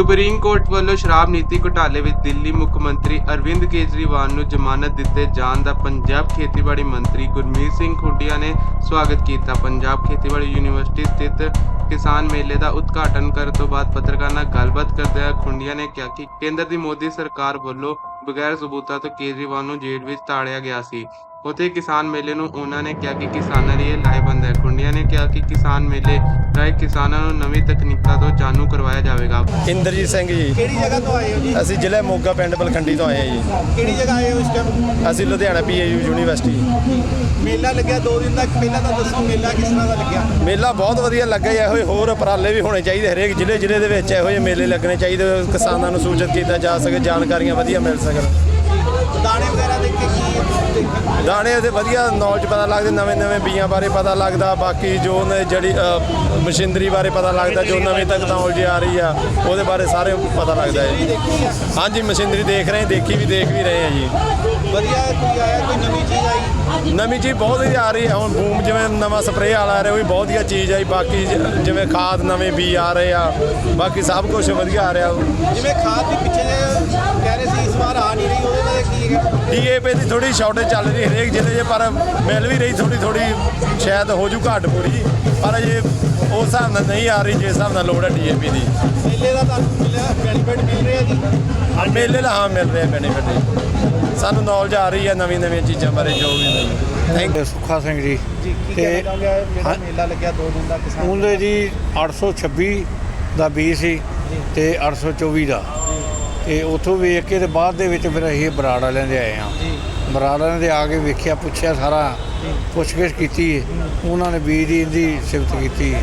Supreme court ਵੱਲੋਂ ਸ਼ਰਾਬ ਨੀਤੀ ਘੁਟਾਲੇ ਵਿੱਚ ਦਿੱਲੀ ਮੁੱਖ ਮੰਤਰੀ ਅਰਵਿੰਦ ਕੇਜਰੀਵਾਲ ਨੂੰ ਜ਼ਮਾਨਤ ਦਿੱਤੇ ਜਾਣ ਦਾ ਪੰਜਾਬ ਖੇਤੀਬਾੜੀ ਮੰਤਰੀ ਗੁਰਮੀਤ ਸਿੰਘ ਖੁੱਡੀਆ ਨੇ ਸਵਾਗਤ ਕੀਤਾ। ਪੰਜਾਬ ਖੇਤੀਬਾੜੀ ਯੂਨੀਵਰਸਿਟੀ ਸਥਿਤ ਕਿਸਾਨ ਮੇਲੇ ਦਾ ਉਦਘਾਟਨ ਕਰਨ ਤੋਂ ਬਾਅਦ ਪੱਤਰਕਾਰਾਂ ਨਾਲ ਗੱਲਬਾਤ ਕਰਦਿਆਂ ਖੁੰਡੀਆ ਨੇ ਕਿਹਾ ਕਿ ਕੇਂਦਰ ਦੀ ਮੋਦੀ ਸਰਕਾਰ ਵੱਲੋਂ ਬਗੈਰ ਸਬੂਤਾਂ ਤੋਂ ਕੇਜਰੀਵਾਲ ਨੂੰ ਜੇਲ੍ਹ ਵਿੱਚ ਤਾੜਿਆ ਗਿਆ ਸੀ। ਉਥੇ ਕਿਸਾਨ ਮੇਲੇ ਨੂੰ ਉਹਨਾਂ ਨੇ ਕਿਹਾ ਕਿ ਕਿਸਾਨਾਂ ਲਈ ਇਹ ਲਾਹੇਵੰਦ ਹੈ ਖੁੰਡੀਆ ਨੇ ਕਿਹਾ ਕਿ ਕਿਸਾਨ ਮੇਲੇ ਰਾਹੀਂ ਕਿਸਾਨਾਂ ਨੂੰ ਨਵੀਂ ਤਕਨੀਕਾਂ ਤੋਂ ਜਾਣੂ ਕਰਵਾਇਆ ਜਾਵੇਗਾ। ਇੰਦਰਜੀਤ ਸਿੰਘ ਜੀ। ਕਿਹੜੀ ਜਗ੍ਹਾ ਤੋਂ ਆਏ ਹੋ ਜੀ? ਅਸੀਂ ਜ਼ਿਲ੍ਹੇ ਮੋਗਾ ਪਿੰਡ ਬਲਖੰਡੀ ਤੋਂ ਆਏ ਹਾਂ ਜੀ। ਕਿਹੜੀ ਜਗ੍ਹਾ ਆਏ ਹੋ ਇਸ ਟਾਈਮ? ਅਸੀਂ ਲੁਧਿਆਣਾ ਪੀਏਯੂ ਯੂਨੀਵਰਸਿਟੀ ਮੇਲਾ ਲੱਗਿਆ ਦੋ ਦਿਨ ਤੱਕ ਪਹਿਲਾਂ ਤਾਂ ਦੱਸੋ ਮੇਲਾ ਕਿਸ ਤਰ੍ਹਾਂ ਦਾ ਲੱਗਿਆ? ਮੇਲਾ ਬਹੁਤ ਵਧੀਆ ਲੱਗਾ ਜੀ ਇਹੋ ਜਿਹੇ ਹੋਰ ਉਪਰਾਲੇ ਵੀ ਹੋਣੇ ਚਾਹੀਦੇ ਹਰੇਕ ਜ਼ਿਲ੍ਹੇ ਜ਼ਿਲ੍ਹੇ ਦੇ ਵਿੱਚ ਇਹੋ ਜਿਹੇ ਮੇਲੇ ਲੱਗਣੇ ਚਾਹੀਦੇ ਕਿਸਾਨਾਂ ਨੂੰ ਸੂਚਿਤ ਕੀਤਾ ਜਾ ਸਕੇ ਜਾਣਕਾਰੀਆਂ ਵਧੀਆ ਮਿਲ ਸਕਣ। ਦਾਣੇ ਵਗੈਰਾ ਦੇਖ ਕੇ ਕੀ? ਦਾਣੇ ਦੇ ਵਧੀਆ ਨੌਲੇਜ ਪਤਾ ਲੱਗਦੇ ਨਵੇਂ ਨਵੇਂ ਬੀਆਂ ਬਾਰੇ ਪਤਾ ਲੱਗਦਾ ਬਾਕੀ ਜੋ ਨੇ ਜਿਹੜੀ ਅ, ਮਸ਼ੀਨਰੀ ਬਾਰੇ ਪਤਾ ਲੱਗਦਾ ਜੋ ਨਵੀਂ ਟੈਕਨੋਲੋਜੀ ਆ ਰਹੀ ਆ ਉਹਦੇ ਬਾਰੇ ਸਾਰੇ ਪਤਾ ਲੱਗਦਾ ਹੈ। ਜੀ ਹਾਂਜੀ ਮਸ਼ੀਨਰੀ ਦੇਖ ਰਹੇ ਦੇਖੀ ਵੀ ਦੇਖ ਵੀ ਰਹੇ ਹਾਂ ਜੀ। ਵਧੀਆ ਕੋਈ ਆਇਆ ਕੋਈ ਨਵੀਂ ਚੀਜ਼ ਆਈ? ਨਵੀਂ ਚੀਜ਼ ਬਹੁਤ ਹੀ ਆ ਰਹੀ ਹੈ ਹੁਣ ਬੂਮ ਜਿਵੇਂ ਨਵਾਂ ਸਪਰੇਅ ਵਾਲਾ ਆ ਰਿਹਾ ਉਹ ਵੀ ਬਹੁਤ ਹੀ ਚੀਜ਼ ਆਈ ਬਾਕੀ ਜ- ਜਿਵੇਂ ਖਾਦ ਨਵੇਂ ਬੀ ਆ ਰਹੇ ਆ ਬਾਕੀ ਸਭ ਕੁਝ ਵਧੀਆ ਆ ਰਿਹਾ। ਜਿਵੇਂ ਖਾਦ ਵੀ ਪਿੱਛੇ ਜਿਹੇ ਕਹਿ ਰਹੇ ਸੀ ਇਸ ਵਾਰ ਆ ਨਹੀਂ ਰਹੀ ਉਹਦੇ ਡੀਏਪੀ ਦੀ ਥੋੜੀ ਸ਼ਾਰਟੇਜ ਚੱਲ ਰਹੀ ਹਰੇਕ ਜ਼ਿਲ੍ਹੇ 'ਚ ਪਰ ਮਿਲ ਵੀ ਰਹੀ ਥੋੜੀ ਥੋੜੀ ਸ਼ਾਇਦ ਹੋ ਜੂ ਘਾਟ ਪੂਰੀ ਪਰ ਅਜੇ ਉਸ ਹਿਸਾਬ ਨਾਲ ਨਹੀਂ ਆ ਰਹੀ ਜਿਸ ਹਿਸਾਬ ਨਾਲ ਲੋੜ ਹੈ ਡੀਏਪੀ ਦੀ। ਮੇਲੇ ਦਾ ਤੁਹਾਨੂੰ ਮਿਲਿਆ ਬੈਨੀਫਿਟ ਮਿਲ ਰਿਹਾ ਜੀ? ਮੇਲੇ ਦਾ ਹਾਂ ਮਿਲ ਰਿਹਾ ਬੈਨੀਫਿਟ ਸਾਨੂੰ ਨੌਲੇਜ ਆ ਰਹੀ ਹੈ ਨਵੀਂ ਨਵੀਆਂ ਚੀਜ਼ਾਂ ਬਾਰੇ ਜੋ ਵੀ ਮਿਲ। ਥੈਂਕ ਤੇ ਸੁੱਖਾ ਸਿੰਘ ਜੀ। ਜੀ ਕੀ ਤੇ ਮੇਲਾ ਲੱਗਿਆ ਦੋ ਦਿਨ ਦਾ ਕਿਸਾਨ ਉਹਦੇ ਜੀ 826 ਦਾ ਬੀ ਸੀ ਤੇ 824 ਦਾ। ਤੇ ਉਥੋਂ ਵੇਖ ਕੇ ਤੇ ਬਾਅਦ ਦੇ ਵਿੱਚ ਫਿਰ ਅਸੀਂ ਬਰਾੜ ਵਾਲਿਆਂ ਦੇ ਆਏ ਜੀ। ਬਰਾੜ ਵਾਲਿਆਂ ਦੇ ਆ ਕੇ ਵੇਖਿਆ ਪੁੱਛਿਆ ਸਾਰਾ ਪੁੱਛਗਿੱਛ ਕੀਤੀ। ਉਹਨਾਂ ਨੇ ਬੀਜ ਦੀ ਇਹਦੀ ਸਿਫਤ ਕੀਤੀ।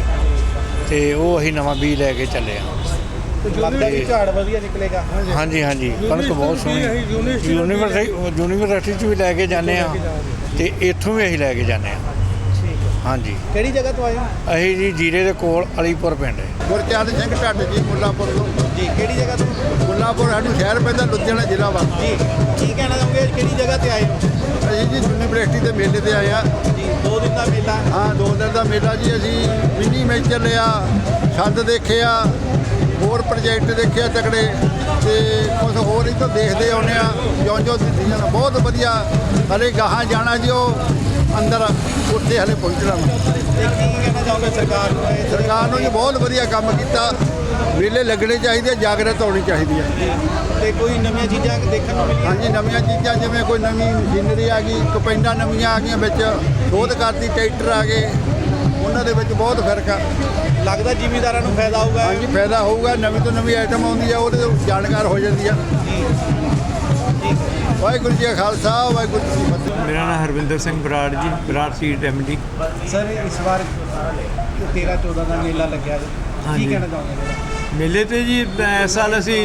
ਤੇ ਉਹ ਅਸੀਂ ਨਵਾਂ ਬੀਜ ਲੈ ਕੇ ਚੱਲੇ ਹਾਂ। ਲੱਗਦਾ ਕਿ ਝਾੜ ਵਧੀਆ ਨਿਕਲੇਗਾ। ਹਾਂਜੀ ਹਾਂਜੀ। ਕਣਕ ਬਹੁਤ ਸੋਹਣੀ। ਯੂਨੀਵਰਸਿਟੀ ਯੂਨੀਵਰਸਿਟੀ ਚ ਵੀ ਲੈ ਕੇ ਜਾਂਦੇ ਆ ਤੇ ਇੱਥੋਂ ਵੀ ਅਸੀਂ ਲੈ ਕੇ ਜਾਂਦੇ ਆ ਹਾਂਜੀ। ਕਿਹੜੀ ਜਗ੍ਹਾ ਤੋਂ ਆਏ ਹੋ? ਅਸੀਂ ਜੀ ਜੀਰੇ ਦੇ ਕੋਲ ਅਲੀਪੁਰ ਪਿੰਡ ਹੈ। ਗੁਰਚਰਨ ਸਿੰਘ ਢੱਡ ਜੀ ਮੁੱਲਾਪੁਰ ਤੋਂ। ਜੀ ਕਿਹੜੀ ਜਗ੍ਹਾ ਤੋਂ? ਮੁੱਲਾਪੁਰ ਸਾਡਾ ਸ਼ਹਿਰ ਪੈਂਦਾ ਲੁਧਿਆਣਾ ਜ਼ਿਲ੍ਹਾ ਵਾ। ਜੀ ਕੀ ਕਹਿਣਾ ਚਾਹੁੰਗੇ? ਕਿਹੜੀ ਜਗ੍ਹਾ ਤੇ ਆਏ ਹੋ? ਅਸੀਂ ਜੀ ਯੂਨੀਵਰਸਿਟੀ ਦੇ ਮੇਲੇ ਤੇ ਆਏ ਆ। ਜੀ ਦੋ ਦਿਨ ਦਾ ਮੇਲਾ। ਹਾਂ ਦੋ ਦਿਨ ਦਾ ਮੇਲਾ ਜੀ। ਅਸੀਂ ਮਿੰਨੀ ਮੇਜਰ ਲਿਆ ਛੰਦ ਦੇਖਿਆ ਹੋਰ ਪ੍ਰੋਜੈਕਟ ਦੇਖਿਆ ਤਕੜੇ। ਤੇ ਕੁਝ ਹੋਰ ਹੀ ਤੋਂ ਦੇਖਦੇ ਆਉਨੇ ਆ। ਜਿਉਂ ਜਿਉਂ ਦਿੱਤੀ ਜਾਣਾ ਬਹੁਤ ਵਧੀਆ। ਹਲੇ ਗਾਹਾਂ ਜਾਣਾ ਜੀ ਉਹ। ਅੰਦਰ ਉੱਥੇ ਹਲੇ ਪਹੁੰਚਣਾ ਵਾ। ਸਰਕਾਰ ਨੂੰ? ਸਰਕਾਰ ਨੂੰ ਜੀ ਬਹੁਤ ਵਧੀਆ ਕੰਮ ਕੀਤਾ। ਮੇਲੇ ਲੱਗਣੇ ਚਾਹੀਦੇ ਜਾਗਰਤ ਹੋਣੀ ਚਾਹੀਦੀ ਹੈ ਤੇ ਕੋਈ ਨਵੀਆਂ ਚੀਜ਼ਾਂ ਦੇਖਣ ਨੂੰ ਮਿਲੀਆਂ? ਹਾਂਜੀ ਨਵੀਆਂ ਚੀਜ਼ਾਂ ਜਿਵੇਂ ਕੋਈ ਨਵੀਂ ਮਸ਼ੀਨਰੀ ਆ ਗਈ ਕਪੈਂਡਾਂ ਨਵੀਆਂ ਆ ਗਈਆਂ ਵਿੱਚ ਸ਼ੋਧ ਕਰਤੀ ਟਰੈਕਟਰ ਆ ਗਏ। ਉਹਨਾਂ ਦੇ ਵਿੱਚ ਬਹੁਤ ਫ਼ਰਕ ਆ। ਲੱਗਦਾ ਜ਼ਿਮੀਦਾਰਾਂ ਨੂੰ ਫਾਇਦਾ ਹੋਊਗਾ। ਹਾਂਜੀ ਫਾਇਦਾ ਹੋਊਗਾ। ਨਵੀਂ ਤੋਂ ਨਵੀਂ ਆਈਟਮ ਆਉਂਦੀ ਆ ਉਹਦੇ ਤੋਂ ਜਾਣਕਾਰ ਹੋ ਜਾਂਦੀ ਆ। ਵਾਹਿਗੁਰੂ ਜੀ ਕਾ ਖਾਲਸਾ ਵਾਹਿਗੁਰੂ ਜੀ ਕੀ ਫਤਿਹ। ਮੇਰਾ ਨਾਮ Harvinder Singh Brar ji Brar seat MD sir ਇਸ ਵਾਰ 13 14 ਦਾ ਮੇਲਾ ਲੱਗਿਆ ਜੀ। ਕੀ ਹਾਂਜੀ। ਕਹਿਣਾ ਚਾਹੁੰਗੇ? ਮੇਲੇ ਤੇ ਜੀ ਇਸ ਸਾਲ ਅਸੀਂ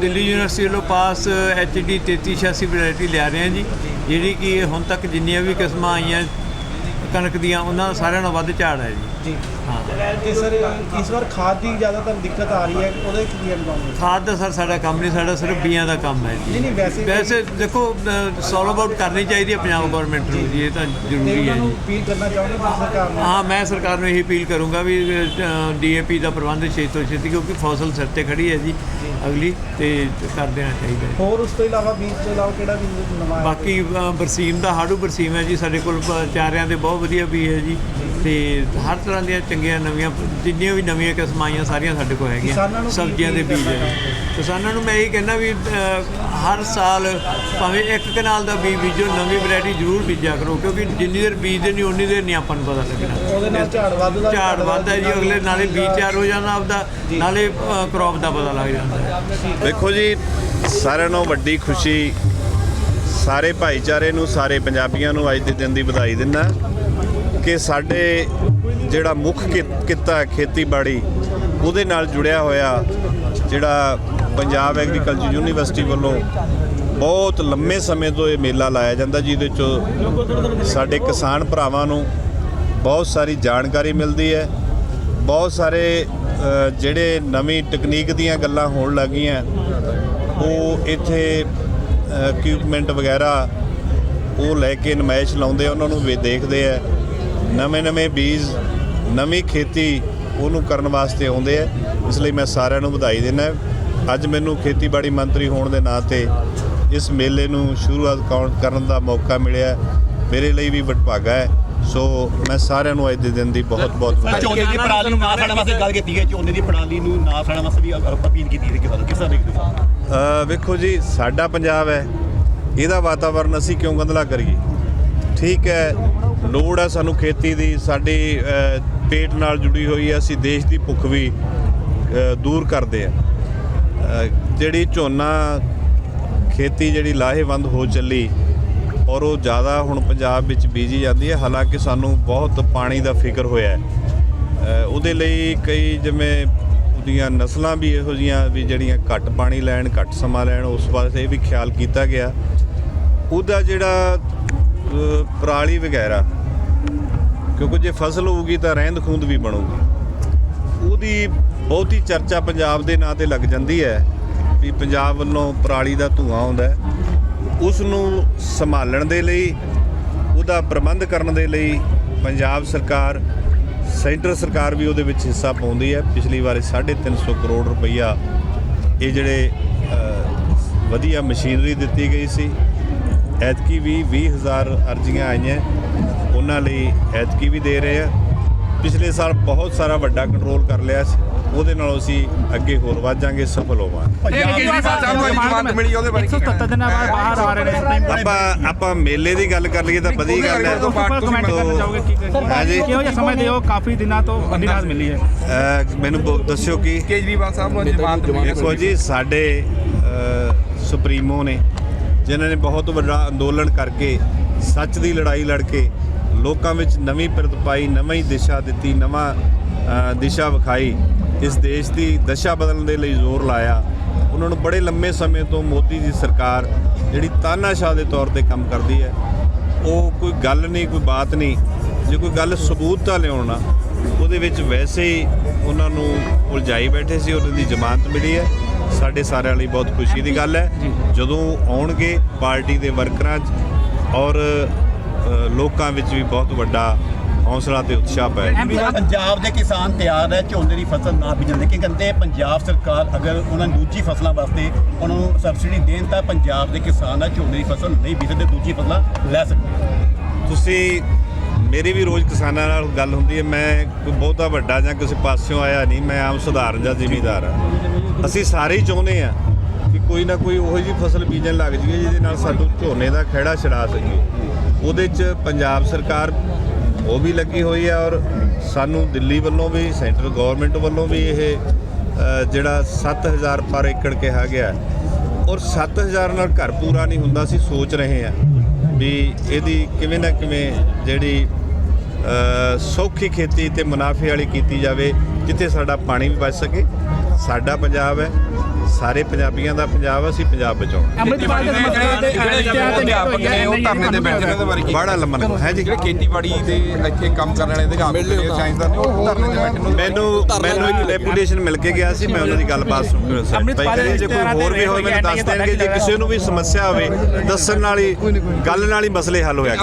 ਦਿੱਲੀ ਯੂਨੀਵਰਸਿਟੀ ਵੱਲੋਂ ਪਾਸ ਐਚਡੀ 3386 ਵੈਰਾਈਟੀ ਲਿਆ ਰਹੇ ਹਾਂ ਜੀ। ਜਿਹੜੀ ਕਿ ਹੁਣ ਤੱਕ ਜਿੰਨੀਆਂ ਵੀ ਕਿਸਮਾਂ ਆਈਆਂ ਕਣਕ ਦੀਆਂ ਉਹਨਾਂ ਦਾ ਸਾਰਿਆਂ ਨਾਲੋਂ ਵੱਧ ਝਾੜ ਹੈ ਜੀ। ਜੀ। ਹਾਂ। ਤੇ ਸਰ ਇਸ ਵਾਰ ਖਾਦ ਦੀ ਜ਼ਿਆਦਾਤਰ ਦਿੱਕਤ ਆ ਰਹੀ ਹੈ ਉਹਦੇ ਕੀ ਚਾਹੁੰਗੇ ਖਾਦ ਦਾ ਸਰ ਸਾਡਾ ਕੰਮ ਨਹੀਂ ਸਾਡਾ ਸਿਰਫ ਬੀਆਂ ਦਾ ਕੰਮ ਹੈ ਜੀ। ਨਹੀਂ ਨਹੀਂ ਵੈਸੇ ਵੈਸੇ ਦੇਖੋ ਸੋਲਵ ਆਊਟ ਕਰਨੀ ਚਾਹੀਦੀ ਹੈ ਪੰਜਾਬ ਗਵਰਨਮੈਂਟ ਨੂੰ ਜੀ ਇਹ ਤਾਂ ਜ਼ਰੂਰੀ ਹੈ ਜੀ। ਅਪੀਲ ਕਰਨਾ ਚਾਹੁੰਗੇ ਕਿ ਸਰਕਾਰ ਨੂੰ? ਹਾਂ ਮੈਂ ਸਰਕਾਰ ਨੂੰ ਇਹੀ ਅਪੀਲ ਕਰੂੰਗਾ ਵੀ ਡੀਏਪੀ ਦਾ ਪ੍ਰਬੰਧ ਛੇਤੀ ਤੋਂ ਛੇਤੀ ਕਿਉਂਕਿ ਫਸਲ ਸਿਰ ਤੇ ਖੜੀ ਹੈ ਜੀ। ਅਗਲੀ ਤੇ ਕਰ ਦੇਣਾ ਚਾਹੀਦਾ ਹੈ। ਹੋਰ ਉਸ ਤੋਂ ਇਲਾਵਾ ਬੀਜ ਤੋਂ ਇਲਾਵਾ ਕਿਹੜਾ ਬੀਜ ਨਵਾਂ ਆਇਆ? ਬਾਕੀ ਅ, ਬਰਸੀਮ ਦਾ ਹਾੜੂ ਬਰਸੀਮ ਹੈ ਜੀ ਸਾਡੇ ਕੋਲ ਚਾਰਿਆਂ ਦੇ ਬਹੁਤ ਵਧੀਆ ਵੀ ਹੈ ਜੀ। ਤੇ ਹਰ ਤਰ੍ਹਾਂ ਦੀਆਂ ਚੰਗੀਆਂ ਨਵੀਆਂ ਜਿੰਨੀਆਂ ਵੀ ਨਵੀਆਂ ਕਿਸਮਾਂ ਆਈਆਂ ਸਾਰੀਆਂ ਸਾਡੇ ਕੋਲ ਹੈਗੀਆਂ। ਨੂੰ ਸਬਜ਼ੀਆਂ ਦੇ ਬੀਜ। ਕਿਸਾਨਾਂ ਨੂੰ ਮੈਂ ਇਹ ਕਹਿੰਦਾ ਵੀ ਹਰ ਸਾਲ ਭਾਵੇਂ ਇੱਕ ਕਨਾਲ ਦਾ ਬੀਜ ਬੀਜੋ ਨਵੀਂ ਵੈਰਾਈਟੀ ਜ਼ਰੂਰ ਬੀਜਿਆ ਕਰੋ ਕਿਉਂਕਿ ਜਿੰਨੀ ਦੇਰ ਬੀਜਦੇ ਨਹੀਂ ਉਨੀ ਦੇਰ ਨਹੀਂ ਆਪਾਂ ਨੂੰ ਪਤਾ ਲੱਗਣਾ। ਉਹਦੇ ਨਾਲ ਝਾੜ ਵੱਧਦਾ ਝਾੜ ਵੱਧਦਾ ਜੀ ਅਗਲੇ ਨਾਲੇ ਬੀਜ ਤਿਆਰ ਹੋ ਜਾਂਦਾ ਆਪਦਾ ਨਾਲੇ ਕ੍ਰੌਪ ਦਾ ਪਤਾ ਲੱਗ ਜਾਂਦਾ। ਦੇਖੋ ਜੀ ਸਾਰਿਆਂ ਨਾਲੋਂ ਵੱਡੀ ਖੁਸ਼ੀ ਸਾਰੇ ਭਾਈਚਾਰੇ ਨੂੰ ਸਾਰੇ ਪੰਜਾਬੀਆਂ ਨੂੰ ਅੱਜ ਦੇ ਦਿਨ ਦੀ ਵਧਾਈ ਦਿੰਦਾ। ਕਿ ਸਾਡੇ ਜਿਹੜਾ ਮੁੱਖ ਕਿ- ਕਿੱਤਾ ਹੈ, ਖੇਤੀਬਾੜੀ, ਉਹਦੇ ਨਾਲ ਜੁੜਿਆ ਹੋਇਆ ਜਿਹੜਾ ਪੰਜਾਬ ਐਗਰੀਕਲਚਰ ਯੂਨੀਵਰਸਿਟੀ ਵੱਲੋਂ ਬਹੁਤ ਲੰਮੇ ਸਮੇਂ ਤੋਂ ਇਹ ਮੇਲਾ ਲਾਇਆ ਜਾਂਦਾ, ਜਿਹਦੇ ਚ ਸਾਡੇ ਕਿਸਾਨ ਭਰਾਵਾਂ ਨੂੰ ਬਹੁਤ ਸਾਰੀ ਜਾਣਕਾਰੀ ਮਿਲਦੀ ਹੈ। ਬਹੁਤ ਸਾਰੇ ਜਿਹੜੇ ਨਵੀਂ ਟੈਕਨੀਕ ਦੀਆਂ ਗੱਲਾਂ ਹੋਣ ਲੱਗੀਆਂ, ਉਹ ਇੱਥੇ ਇਕਵਿਪਮੈਂਟ ਵਗੈਰਾ ਉਹ ਲੈ ਕੇ ਨਮਾਇਸ਼ ਲਾਉਂਦੇ ਉਹਨਾਂ ਨੂੰ ਵੀ ਦੇਖਦੇ ਆ। ਨਵੇਂ ਨਵੇਂ ਬੀਜ ਨਵੀਂ ਖੇਤੀ ਉਹਨੂੰ ਕਰਨ ਵਾਸਤੇ ਆਉਂਦੇ ਆ। ਇਸ ਲਈ ਮੈਂ ਸਾਰਿਆਂ ਨੂੰ ਵਧਾਈ ਦਿੰਦਾ ਅੱਜ ਮੈਨੂੰ ਖੇਤੀਬਾੜੀ ਮੰਤਰੀ ਹੋਣ ਦੇ ਨਾਤੇ ਇਸ ਮੇਲੇ ਨੂੰ ਸ਼ੁਰੂਆਤ ਕੌਣ- ਕਰਨ ਦਾ ਮੌਕਾ ਮਿਲਿਆ ਮੇਰੇ ਲਈ ਵੀ ਵਡਭਾਗਾ ਹੈ। ਸੋ ਮੈਂ ਸਾਰਿਆਂ ਨੂੰ ਅੱਜ ਦੇ ਦਿਨ ਦੀ ਬਹੁਤ ਬਹੁਤ ਵਧਾਈ। ਝੋਨੇ ਦੀ ਪਰਾਲੀ ਨੂੰ ਨਾ ਸਾੜਨ ਵਾਸਤੇ ਗੱਲ ਕੀਤੀ ਹੈ ਝੋਨੇ ਦੀ ਪਰਾਲੀ ਨੂੰ ਨਾ ਸਾੜਨ ਵਾਸਤੇ ਵੀ ਅਪੀਲ ਕੀਤੀ ਹੈ ਕਿਸਾਨਾਂ ਨੂੰ ਕਿਸ ਤਰ੍ਹਾਂ ਦੇਖਦੇ ਹੋ? ਅ, ਵੇਖੋ ਜੀ ਸਾਡਾ ਪੰਜਾਬ ਹੈ। ਇਹਦਾ ਵਾਤਾਵਰਨ ਅਸੀਂ ਕਿਉਂ ਗੰਦਲਾ ਕਰੀਏ? ਠੀਕ ਹੈ ਲੋੜ ਹੈ ਸਾਨੂੰ ਖੇਤੀ ਦੀ, ਸਾਡੀ ਪੇਟ ਨਾਲ ਜੁੜੀ ਹੋਈ ਹੈ ਅਸੀਂ ਦੇਸ਼ ਦੀ ਭੁੱਖ ਵੀ ਦੂਰ ਕਰਦੇ ਆ। ਜਿਹੜੀ ਝੋਨਾ, ਖੇਤੀ ਜਿਹੜੀ ਲਾਹੇਵੰਦ ਹੋ ਚੱਲੀ, ਔਰ ਉਹ ਜ਼ਿਆਦਾ ਹੁਣ ਪੰਜਾਬ ਵਿੱਚ ਬੀਜੀ ਜਾਂਦੀ ਹੈ ਹਾਲਾਂਕਿ ਸਾਨੂੰ ਬਹੁਤ ਪਾਣੀ ਦਾ ਫਿਕਰ ਹੋਇਆ ਹੈ। ਉਹਦੇ ਲਈ ਕਈ ਜਿਵੇਂ ਉਹਦੀਆਂ ਨਸਲਾਂ ਵੀ ਇਹੋ ਜੀਆਂ ਵੀ ਜਿਹੜੀਆਂ ਘੱਟ ਪਾਣੀ ਲੈਣ, ਘੱਟ ਸਮਾਂ ਲੈਣ, ਉਸ ਵਾਸਤੇ ਵੀ ਖਿਆਲ ਕੀਤਾ ਗਿਆ। ਉਹਦਾ ਜਿਹੜਾ ਪਰਾਲੀ ਵਗੈਰਾ। ਕਿਉਂਕਿ ਜੇ ਫਸਲ ਹੋਊਗੀ ਤਾਂ ਰਹਿੰਦ ਖੂੰਦ ਵੀ ਬਣੂਗੀ। ਉਹਦੀ ਬਹੁਤੀ ਚਰਚਾ ਪੰਜਾਬ ਦੇ ਨਾਂ ਤੇ ਲੱਗ ਜਾਂਦੀ ਹੈ ਵੀ ਪੰਜਾਬ ਵੱਲੋਂ ਪਰਾਲੀ ਦਾ ਧੂਆਂ ਆਉਂਦਾ ਹੈ। ਉਸ ਨੂੰ ਸੰਭਾਲਣ ਦੇ ਲਈ, ਉਹਦਾ ਪ੍ਰਬੰਧ ਕਰਨ ਦੇ ਲਈ ਪੰਜਾਬ ਸਰਕਾਰ, ਸੈਂਟਰ ਸਰਕਾਰ ਵੀ ਉਹਦੇ ਵਿੱਚ ਹਿੱਸਾ ਪਾਉਂਦੀ ਹੈ। ਪਿਛਲੀ ਵਾਰੀ 350 ਕਰੋੜ ਰੁਪਈਆ ਇਹ ਜਿਹੜੇ ਵਧੀਆ ਮਸ਼ੀਨਰੀ ਦਿੱਤੀ ਗਈ ਸੀ। ਐਤਕੀ ਵੀ 20000 ਅਰਜ਼ੀਆਂ ਆਈਆਂ। ਉਹਨਾਂ ਲਈ ਐਤਕੀ ਵੀ ਦੇ ਰਹੇ ਆ। ਪਿਛਲੇ ਸਾਲ ਬਹੁਤ ਸਾਰਾ ਵੱਡਾ ਕੰਟਰੋਲ ਕਰ ਲਿਆ ਸੀ। ਉਹਦੇ ਨਾਲ ਅਸੀਂ ਅੱਗੇ ਹੋਰ ਵਧਾਂਗੇ ਸਫਲ ਹੋਵਾਂਗੇ। ਆਪਾਂ ਆਪਾਂ ਮੇਲੇ ਦੀ ਗੱਲ ਕਰ ਲਈਏ ਤਾਂ ਵਧੀਆ ਗੱਲ ਹੈ। ਤੋਂ ਹਾਂਜੀ ਕਿਹੋ ਜਿਹਾ ਸਮਝਦੇ ਹੋ ਕਾਫੀ ਦਿਨਾਂ ਤੋਂ ਵੱਡੀ ਰਾਤ ਮਿਲੀ ਹੈ। ਅਹ ਮੈਨੂੰ ਦੱਸਿਓ ਕਿ? ਕੇਜਰੀਵਾਲ ਸਾਹਿਬ ਨੂੰ ਜਮਾਨਤ ਦੇਖੋ ਜੀ ਸਾਡੇ ਸੁਪਰੀਮੋ ਨੇ ਜਿਨ੍ਹਾਂ ਨੇ ਬਹੁਤ ਵੱਡਾ ਅੰਦੋਲਨ ਕਰਕੇ ਸੱਚ ਦੀ ਲੜਾਈ ਲੜ ਕੇ ਲੋਕਾਂ ਵਿੱਚ ਨਵੀਂ ਪ੍ਰਤ ਪਾਈ, ਨਵੀਂ ਦਿਸ਼ਾ ਦਿੱਤੀ, ਨਵਾਂ ਦਿਸ਼ਾ ਵਿਖਾਈ, ਇਸ ਦੇਸ਼ ਦੀ ਦਸ਼ਾ ਬਦਲਣ ਦੇ ਲਈ ਜ਼ੋਰ ਲਾਇਆ। ਉਹਨਾਂ ਨੂੰ ਬੜੇ ਲੰਮੇ ਸਮੇਂ ਤੋਂ ਮੋਦੀ ਦੀ ਸਰਕਾਰ ਜਿਹੜੀ ਤਾਨਾਸ਼ਾਹ ਦੇ ਤੌਰ ਤੇ ਕੰਮ ਕਰਦੀ ਹੈ, ਉਹ ਕੋਈ ਗੱਲ ਨਹੀਂ, ਕੋਈ ਬਾਤ ਨਹੀਂ, ਜੇ ਕੋਈ ਗੱਲ ਸਬੂਤ ਤਾਂ ਲਿਆਉਣਾ ਉਹਦੇ ਵਿੱਚ ਵੈਸੇ ਹੀ ਉਹਨਾਂ ਨੂੰ ਉਲਝਾਈ ਬੈਠੇ ਸੀ, ਉਹਨਾਂ ਦੀ ਜ਼ਮਾਨਤ ਮਿਲੀ ਹੈ। ਸਾਡੇ ਸਾਰਿਆਂ ਲਈ ਬਹੁਤ ਖੁਸ਼ੀ ਦੀ ਗੱਲ ਹੈ। ਜਦੋਂ ਆਉਣਗੇ ਪਾਰਟੀ ਦੇ ਵਰਕਰਾਂ 'ਚ ਔਰ ਲੋਕਾਂ ਵਿੱਚ ਵੀ ਬਹੁਤ ਵੱਡਾ ਹੌਸਲਾ ਤੇ ਉਤਸ਼ਾਹ ਪੈ ਪੰਜਾਬ ਦੇ ਕਿਸਾਨ ਤਿਆਰ ਹੈ ਝੋਨੇ ਦੀ ਫਸਲ ਨਾ ਬੀਜਣ ਦੇ। ਕਿ ਕਹਿੰਦੇ ਪੰਜਾਬ ਸਰਕਾਰ ਅਗਰ ਉਹਨਾਂ ਨੂੰ ਦੂਜੀ ਫਸਲਾਂ ਵਾਸਤੇ ਉਹਨਾਂ ਨੂੰ ਸਬਸਿਡੀ ਦੇਣ ਤਾਂ ਪੰਜਾਬ ਦੇ ਕਿਸਾਨ ਆ ਝੋਨੇ ਦੀ ਫਸਲ ਨਹੀਂ ਬੀਜ ਸਕਦੇ ਦੂਜੀ ਫਸਲਾਂ ਲੈ ਸਕਦੇ। ਤੁਸੀਂ ਮੇਰੀ ਵੀ ਰੋਜ਼ ਕਿਸਾਨਾਂ ਨਾਲ ਗੱਲ ਹੁੰਦੀ ਹੈ ਮੈਂ ਕੋਈ ਬਹੁਤਾ ਵੱਡਾ ਜਾਂ ਕਿਸੇ ਪਾਸਿਓਂ ਆਇਆ ਨਹੀਂ ਮੈਂ ਆਮ ਸੁਧਾਰਨ ਜਾਂ ਜ਼ਿਮੀਦਾਰ ਆ ਅਸੀਂ ਸਾਰੇ ਹੀ ਚਾਹੁੰਦੇ ਆ ਕਿ ਕੋਈ ਨਾ ਕੋਈ ਉਹੋ ਜਿਹੀ ਫਸਲ ਬੀਜਣ ਲੱਗ ਜਾਈਏ ਜਿਹਦੇ ਨਾਲ ਸਾਨੂੰ ਝੋਨੇ ਦਾ ਖਹਿੜਾ ਛਡਾ ਸਕੀਏ ਉਹਦੇ 'ਚ ਪੰਜਾਬ ਸਰਕਾਰ ਉਹ ਵੀ ਲੱਗੀ ਹੋਈ ਹੈ ਔਰ ਸਾਨੂੰ ਦਿੱਲੀ ਵੱਲੋਂ ਵੀ ਸੈਂਟਰਲ ਗਵਰਨਮੈਂਟ ਵੱਲੋਂ ਵੀ ਇਹ ਅ, ਜਿਹੜਾ 7000 ਪਰ ਏਕੜ ਕਿਹਾ ਗਿਆ ਹੈ। ਔਰ 7000 ਨਾਲ ਘਰ ਪੂਰਾ ਨਹੀਂ ਹੁੰਦਾ ਅਸੀਂ ਸੋਚ ਰਹੇ ਹਾਂ ਵੀ ਇਹਦੀ ਕਿਵੇਂ ਨਾ ਕਿਵੇਂ ਜਿਹੜੀ ਸੌਖੀ ਖੇਤੀ ਤੇ ਮੁਨਾਫੇ ਵਾਲੀ ਕੀਤੀ ਜਾਵੇ ਜਿੱਥੇ ਸਾਡਾ ਪਾਣੀ ਵੀ ਬਚ ਸਕੇ। ਸਾਡਾ ਪੰਜਾਬ ਹੈ ਸਾਰੇ ਪੰਜਾਬੀਆਂ ਦਾ ਪੰਜਾਬ ਹੈ, ਅਸੀਂ ਪੰਜਾਬ ਬਚਾਉਣਾ। ਅੰਮ੍ਰਿਤਪਾਲ ਦੇ ਸਮਰਥਕਾਂ ਦੇ ਇਸ਼ਤਿਹਾਰ ਤੇ ਅਧਿਆਪਕ ਨੇ ਉਹ ਧਰਨੇ ਤੇ ਬੈਠੇ ਨੇ। ਉਹਦੇ ਬਾਰੇ ਕੀ ਬੜਾ ਲੰਮਾ ਲੰਮਾ। ਹੈ ਜੀ ਜਿਹੜੇ ਖੇਤੀਬਾੜੀ ਦੇ ਇੱਥੇ ਕੰਮ ਕਰਨ ਵਾਲੇ ਅਧਿਆਪਕ ਨੇ ਸਾਇੰਸਦਾਨ ਨੇ ਉਹ ਧਰਨੇ ਤੇ ਬੈਠੇ ਨੇ। ਮੈਨੂੰ ਮੈਨੂੰ ਇੱਕ ਡੈਪੂਟੇਸ਼ਨ ਮਿਲ ਕੇ ਗਿਆ ਸੀ ਮੈਂ ਉਹਨਾਂ ਦੀ ਗੱਲਬਾਤ ਸੁਣ ਜੇ ਕੋਈ ਹੋਰ ਵੀ ਹੋਵੇ ਮੈਨੂੰ ਦੱਸ ਦੇਣਗੇ। ਜੇ ਕਿਸੇ ਨੂੰ ਵੀ ਸਮੱਸਿਆ ਹੋਵੇ ਦੱਸਣ ਨਾਲ ਹੀ ਗੱਲ ਨਾਲ ਹੀ ਮਸਲੇ ਹੱਲ ਹੋਇਆ